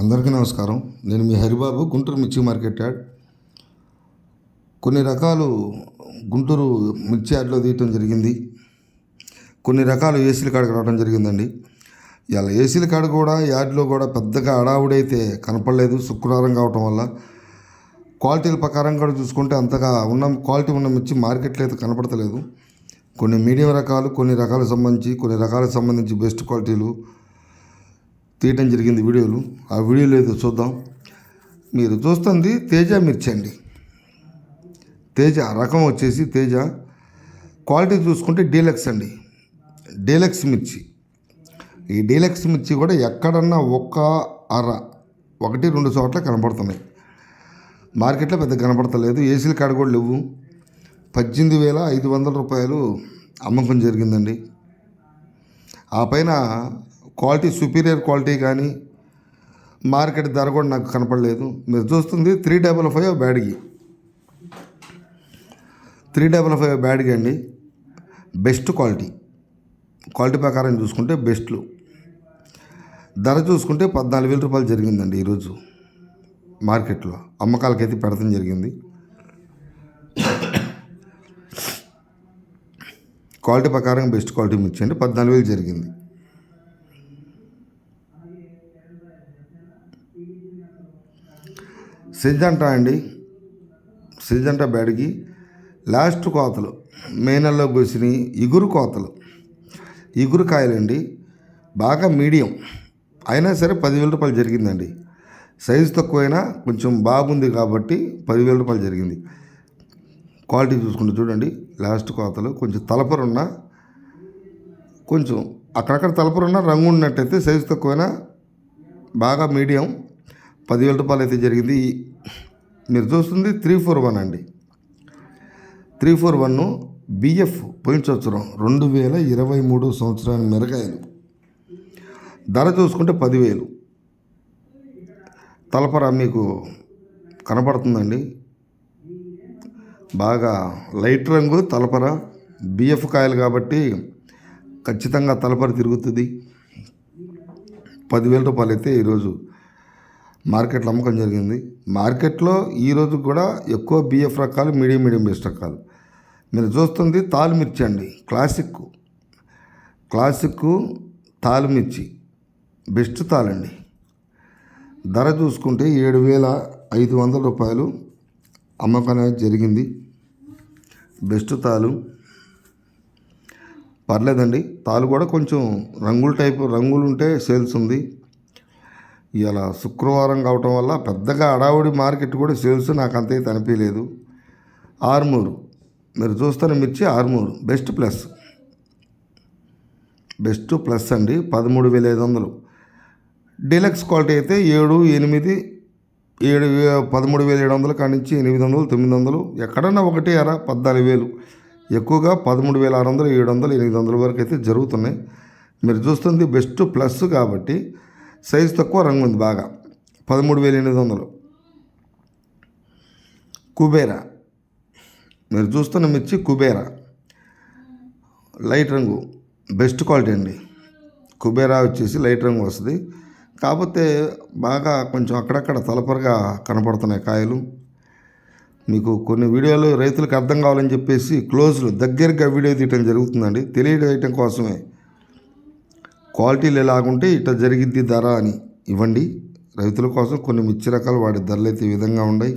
అందరికీ నమస్కారం. నేను మీ హరిబాబు గుంటూరు మిర్చి మార్కెట్ యార్డ్ కొన్ని రకాలు గుంటూరు మిర్చి యాడ్లో తీయటం జరిగింది. కొన్ని రకాలు ఏసీల కాడికి రావడం జరిగిందండి. ఇలా ఏసీల కాడ కూడా యార్డ్లో కూడా పెద్దగా అడావుడైతే కనపడలేదు. శుక్రవారం కావటం వల్ల క్వాలిటీల ప్రకారం కూడా చూసుకుంటే అంతగా ఉన్న క్వాలిటీ ఉన్న మిర్చి మార్కెట్లో అయితే కనపడతలేదు. కొన్ని మీడియం రకాలు కొన్ని రకాలకు సంబంధించి కొన్ని రకాలకు సంబంధించి బెస్ట్ క్వాలిటీలు తీయటం జరిగింది వీడియోలు. ఆ వీడియోలు ఏదో చూద్దాం. మీరు చూస్తుంది తేజ మిర్చి అండి. తేజ రకం వచ్చేసి తేజ. క్వాలిటీ చూసుకుంటే డీలక్స్ అండి. డీలక్స్ మిర్చి. ఈ డీలక్స్ మిర్చి కూడా ఎక్కడన్నా ఒక్క అర ఒకటి రెండు చోట్ల కనపడుతున్నాయి. మార్కెట్లో పెద్ద కనపడతలేదు. ఏసీల కాడ కూడా లేవు. పద్దెనిమిది వేల ఐదు వందల రూపాయలు అమ్మకం జరిగిందండి. ఆ పైన క్వాలిటీ సుపీరియర్ క్వాలిటీ కానీ మార్కెట్ ధర కూడా నాకు కనపడలేదు. మీరు చూస్తుంది three double five Byadgi three double five Byadgi అండి. Best quality. క్వాలిటీ ప్రకారం చూసుకుంటే బెస్ట్లు ధర చూసుకుంటే పద్నాలుగు వేల రూపాయలు జరిగిందండి ఈరోజు మార్కెట్లో అమ్మకాలకైతే పెడతాం జరిగింది. క్వాలిటీ ప్రకారం బెస్ట్ క్వాలిటీ మిర్చి అండి. పద్నాలుగు వేలు జరిగింది. సిద్ధంట అండి. సిద్ధంట బ్యాడ్కి లాస్ట్ కోతలు. మే నెలలో కోసినాయి ఇగురు కోతలు. ఇగురు కాయలండి. బాగా మీడియం. అయినా సరే పదివేల రూపాయలు జరిగిందండి. సైజు తక్కువైనా కొంచెం బాగుంది కాబట్టి పదివేల రూపాయలు జరిగింది. క్వాలిటీ చూసుకుంటే చూడండి. లాస్ట్ కోతలు. కొంచెం తలపరున్న కొంచెం అక్కడక్కడ తలపరున్న రంగు ఉన్నట్టయితే సైజు తక్కువైనా బాగా మీడియం. పదివేల రూపాయలు అయితే జరిగింది. మీరు చూస్తుంది త్రీ ఫోర్ వన్ అండి. త్రీ ఫోర్ వన్ బిఎఫ్ పోయిన సంవత్సరం రెండు వేల ఇరవై మూడు సంవత్సరానికి మిరగాయలు ధర చూసుకుంటే పదివేలు. తలపర మీకు కనపడుతుందండి. బాగా లైట్ రంగు తలపర బిఎఫ్ కాయలు కాబట్టి ఖచ్చితంగా తలపర తిరుగుతుంది. పదివేల రూపాయలు అయితే ఈరోజు మార్కెట్లో అమ్మకం జరిగింది. మార్కెట్లో ఈరోజు కూడా ఎక్కువ బిఎఫ్ రకాలు మీడియం మీడియం బెస్ట్ రకాలు. మీరు చూస్తుంది తాలుమిర్చి అండి క్లాసిక్. క్లాసిక్ తాలుమిర్చి బెస్ట్ తాలండి ధర చూసుకుంటే ఏడు వేల ఐదు వందల రూపాయలు అమ్మకం అనేది జరిగింది. బెస్ట్ తాలు. పర్లేదండి తాలు కూడా కొంచెం రంగుల టైపు రంగులు ఉంటే సేల్స్ ఉంది. ఇలా శుక్రవారం కావటం వల్ల పెద్దగా అడావుడి మార్కెట్ కూడా సేల్స్ నాకు అంతైతే అనిపించలేదు ఆర్మూరు. మీరు చూస్తున్న మిర్చి Armur. Best plus. Best plus అండి. పదమూడు వేల ఐదు వందలు. డీలక్స్ క్వాలిటీ అయితే ఏడు ఎనిమిది ఏడు పదమూడు వేల ఏడు వందల కాడి నుంచి ఎనిమిది వందలు తొమ్మిది వందలు. ఎక్కడన్నా ఒకటి అర పద్నాలుగు వేలు. ఎక్కువగా పదమూడు వేల ఆరు వందలు ఏడు వందలు ఎనిమిది వందల వరకు అయితే జరుగుతున్నాయి. మీరు చూస్తుంది బెస్ట్ ప్లస్ కాబట్టి సైజు తక్కువ రంగు ఉంది బాగా. పదమూడు వేల ఎనిమిది వందలు. కుబేరా. మీరు చూస్తున్న మిర్చి కుబేరా. లైట్ రంగు. బెస్ట్ క్వాలిటీ అండి. కుబేరా వచ్చేసి లైట్ రంగు వస్తుంది. కాకపోతే బాగా కొంచెం అక్కడక్కడ తలపరగా కనపడుతున్నాయి కాయలు. మీకు కొన్ని వీడియోలు రైతులకు అర్థం కావాలని చెప్పేసి క్లోజ్లు దగ్గరగా వీడియో తీయటం జరుగుతుందండి. తెలియజేయటం కోసమే. క్వాలిటీలు ఎలాగుంటే ఇట్లా జరిగిద్ది ధర అని. ఇవ్వండి. రైతుల కోసం కొన్ని మిర్చి రకాలు వాటి ధరలు అయితే ఈ విధంగా ఉన్నాయి